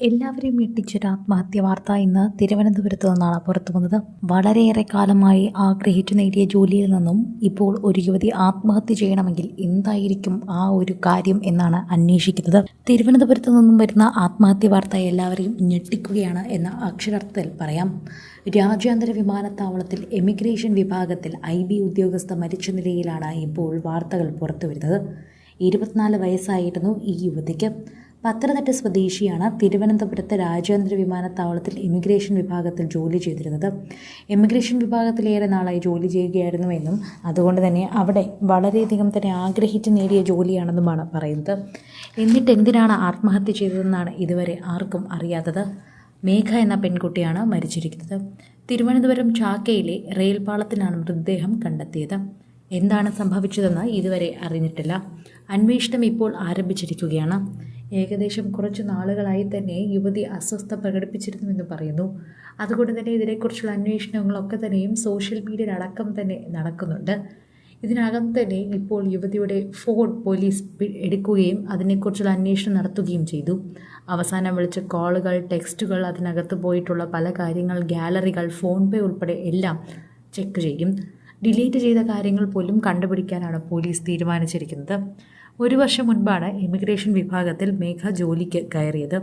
എല്ലാവരെയും ഞെട്ടിച്ചൊരു ആത്മഹത്യ വാർത്ത ഇന്ന് തിരുവനന്തപുരത്ത് നിന്നാണ് പുറത്തു വന്നത്. വളരെയേറെ കാലമായി ആഗ്രഹിച്ചു നേടിയ ജോലിയിൽ നിന്നും ഇപ്പോൾ ഒരു യുവതി ആത്മഹത്യ ചെയ്യണമെങ്കിൽ എന്തായിരിക്കും ആ ഒരു കാര്യം എന്നാണ് അന്വേഷിക്കുന്നത്. തിരുവനന്തപുരത്ത് നിന്നും വരുന്ന ആത്മഹത്യ വാർത്ത എല്ലാവരെയും ഞെട്ടിക്കുകയാണ് എന്ന അക്ഷരാർത്ഥത്തിൽ പറയാം. രാജ്യാന്തര വിമാനത്താവളത്തിൽ എമിഗ്രേഷൻ വിഭാഗത്തിൽ ഐ ബി ഉദ്യോഗസ്ഥ മരിച്ച നിലയിലാണ് ഇപ്പോൾ വാർത്തകൾ പുറത്തുവരുന്നത്. ഇരുപത്തിനാല് വയസ്സായിരുന്നു ഈ യുവതിക്ക്. പത്തനംതിട്ട സ്വദേശിയാണ് തിരുവനന്തപുരത്ത് രാജ്യാന്തര വിമാനത്താവളത്തിൽ ഇമിഗ്രേഷൻ വിഭാഗത്തിൽ ജോലി ചെയ്തിരുന്നത്. ഇമിഗ്രേഷൻ വിഭാഗത്തിലേറെ നാളായി ജോലി ചെയ്യുകയായിരുന്നുവെന്നും അതുകൊണ്ട് തന്നെ അവിടെ വളരെയധികം തന്നെ ആഗ്രഹിച്ച് നേടിയ ജോലിയാണെന്നുമാണ് പറയുന്നത്. എന്നിട്ട് എന്തിനാണ് ആത്മഹത്യ ചെയ്തതെന്നാണ് ഇതുവരെ ആർക്കും അറിയാത്തത്. മേഘ എന്ന പെൺകുട്ടിയാണ് മരിച്ചിരിക്കുന്നത്. തിരുവനന്തപുരം ചാക്കയിലെ റെയിൽ പാളത്തിലാണ് മൃതദേഹം കണ്ടെത്തിയത്. എന്താണ് സംഭവിച്ചതെന്ന് ഇതുവരെ അറിഞ്ഞിട്ടില്ല. അന്വേഷണം ഇപ്പോൾ ആരംഭിച്ചിരിക്കുകയാണ്. ഏകദേശം കുറച്ച് നാളുകളായി തന്നെ യുവതി അസ്വസ്ഥ പ്രകടിപ്പിച്ചിരുന്നുവെന്ന് പറയുന്നു. അതുകൊണ്ട് തന്നെ ഇതിനെക്കുറിച്ചുള്ള അന്വേഷണങ്ങളൊക്കെ തന്നെയും സോഷ്യൽ മീഡിയയിൽ അടക്കം തന്നെ നടക്കുന്നുണ്ട്. ഇതിനകം തന്നെ ഇപ്പോൾ യുവതിയുടെ ഫോൺ പോലീസ് എടുക്കുകയും അതിനെക്കുറിച്ചുള്ള അന്വേഷണം നടത്തുകയും ചെയ്തു. അവസാനം വിളിച്ച കോളുകൾ ടെക്സ്റ്റുകൾ അതിനകത്ത് പോയിട്ടുള്ള പല കാര്യങ്ങൾ ഗാലറികൾ ഫോൺ പേ ഉൾപ്പെടെ എല്ലാം ചെക്ക് ചെയ്യും. ഡിലീറ്റ് ചെയ്ത കാര്യങ്ങൾ പോലും കണ്ടുപിടിക്കാനാണ് പോലീസ് തീരുമാനിച്ചിരിക്കുന്നത്. ഒരു വർഷം മുൻപാണ് ഇമിഗ്രേഷൻ വിഭാഗത്തിൽ മേഘ ജോലിക്ക് കയറിയത്.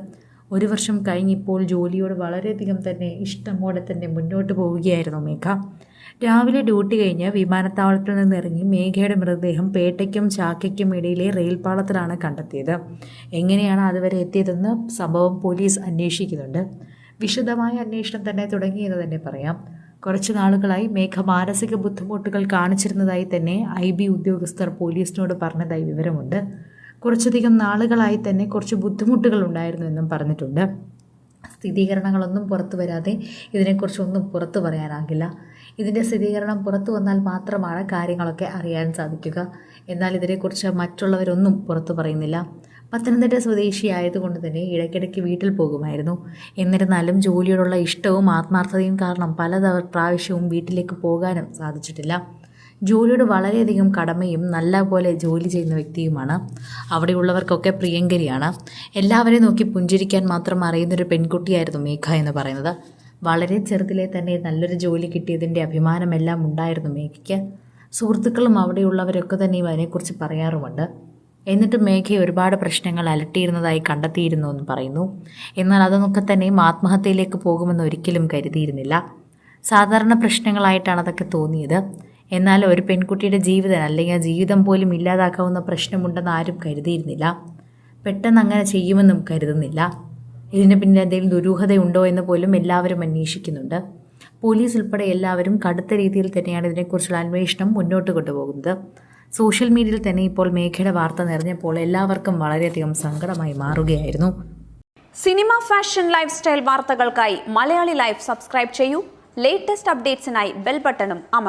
ഒരു വർഷം കഴിഞ്ഞിപ്പോൾ ജോലിയോട് വളരെയധികം തന്നെ ഇഷ്ടമോടെ തന്നെ മുന്നോട്ട് പോവുകയായിരുന്നു മേഘ. രാവിലെ ഡ്യൂട്ടി കഴിഞ്ഞ് വിമാനത്താവളത്തിൽ നിന്നിറങ്ങി മേഘയുടെ മൃതദേഹം പേട്ടയ്ക്കും ചാക്കയ്ക്കും ഇടയിലെ റെയിൽപാളത്തിലാണ് കണ്ടെത്തിയത്. എങ്ങനെയാണ് അതുവരെ എത്തിയതെന്ന് സംഭവം പോലീസ് അന്വേഷിക്കുന്നുണ്ട്. വിശദമായ അന്വേഷണം തന്നെ തുടങ്ങിയെന്ന് തന്നെ പറയാം. കുറച്ചു നാളുകളായി മേഘ മാനസിക ബുദ്ധിമുട്ടുകൾ കാണിച്ചിരുന്നതായി തന്നെ ഐ ബി ഉദ്യോഗസ്ഥർ പോലീസിനോട് പറഞ്ഞതായി വിവരമുണ്ട്. കുറച്ചധികം നാളുകളായി തന്നെ കുറച്ച് ബുദ്ധിമുട്ടുകൾ ഉണ്ടായിരുന്നു എന്നും പറഞ്ഞിട്ടുണ്ട്. സ്ഥിരീകരണങ്ങളൊന്നും പുറത്തു വരാതെ ഇതിനെക്കുറിച്ചൊന്നും പുറത്തു പറയാനാകില്ല. ഇതിന്റെ സ്ഥിരീകരണം പുറത്തു വന്നാൽ മാത്രമാണ് കാര്യങ്ങളൊക്കെ അറിയാൻ സാധിക്കുക. എന്നാൽ ഇതിനെക്കുറിച്ച് മറ്റുള്ളവരൊന്നും പുറത്തു പറയുന്നില്ല. പത്തനംതിട്ട സ്വദേശിയായതുകൊണ്ട് തന്നെ ഇടയ്ക്കിടയ്ക്ക് വീട്ടിൽ പോകുമായിരുന്നു. എന്നിരുന്നാലും ജോലിയോടുള്ള ഇഷ്ടവും ആത്മാർത്ഥതയും കാരണം പല പ്രാവശ്യവും വീട്ടിലേക്ക് പോകാനും സാധിച്ചിട്ടില്ല. ജോലിയോട് വളരെയധികം കടമയും നല്ല പോലെ ജോലി ചെയ്യുന്ന വ്യക്തിയുമാണ്. അവിടെയുള്ളവർക്കൊക്കെ പ്രിയങ്കരിയാണ്. എല്ലാവരെയും നോക്കി പുഞ്ചിരിക്കാൻ മാത്രം അറിയുന്നൊരു പെൺകുട്ടിയായിരുന്നു മേഘ എന്ന് പറയുന്നത്. വളരെ ചെറുതിലെ തന്നെ നല്ലൊരു ജോലി കിട്ടിയതിന്റെ അഭിമാനമെല്ലാം ഉണ്ടായിരുന്നു മേഘയ്ക്ക്. സുഹൃത്തുക്കളും അവിടെയുള്ളവരൊക്കെ തന്നെയും അതിനെക്കുറിച്ച് പറയാറുമുണ്ട്. എന്നിട്ട് മേഘയെ ഒരുപാട് പ്രശ്നങ്ങൾ അലട്ടിയിരുന്നതായി കണ്ടെത്തിയിരുന്നു എന്ന് പറയുന്നു. എന്നാൽ അതൊക്കെ തന്നെയും ആത്മഹത്യയിലേക്ക് പോകുമെന്ന് ഒരിക്കലും കരുതിയിരുന്നില്ല. സാധാരണ പ്രശ്നങ്ങളായിട്ടാണ് അതൊക്കെ തോന്നിയത്. എന്നാൽ ഒരു പെൺകുട്ടിയുടെ ജീവിതം അല്ലെങ്കിൽ ജീവിതം പോലും ഇല്ലാതാക്കാവുന്ന പ്രശ്നമുണ്ടെന്ന് ആരും കരുതിയിരുന്നില്ല. പെട്ടെന്ന് അങ്ങനെ ചെയ്യുമെന്നും കരുതുന്നില്ല. ഇതിന് പിന്നിൽ എന്തെങ്കിലും ദുരൂഹതയുണ്ടോ എന്ന് പോലും എല്ലാവരും അന്വേഷിക്കുന്നുണ്ട്. പോലീസ് ഉൾപ്പെടെ എല്ലാവരും കടുത്ത രീതിയിൽ തന്നെയാണ് ഇതിനെക്കുറിച്ചുള്ള അന്വേഷണം മുന്നോട്ട് കൊണ്ടുപോകുന്നത്. സോഷ്യൽ മീഡിയയിൽ തന്നെ ഇപ്പോൾ മേഘയുടെ വാർത്ത നിറഞ്ഞപ്പോൾ എല്ലാവർക്കും വളരെയധികം സങ്കടമായി മാറുകയായിരുന്നു. സിനിമ ഫാഷൻ ലൈഫ് സ്റ്റൈൽ വാർത്തകൾക്കായി മലയാളി ലൈഫ് സബ്സ്ക്രൈബ് ചെയ്യൂ. ലേറ്റസ്റ്റ് അപ്ഡേറ്റ്സിനായി ബെൽ ബട്ടണും അമർ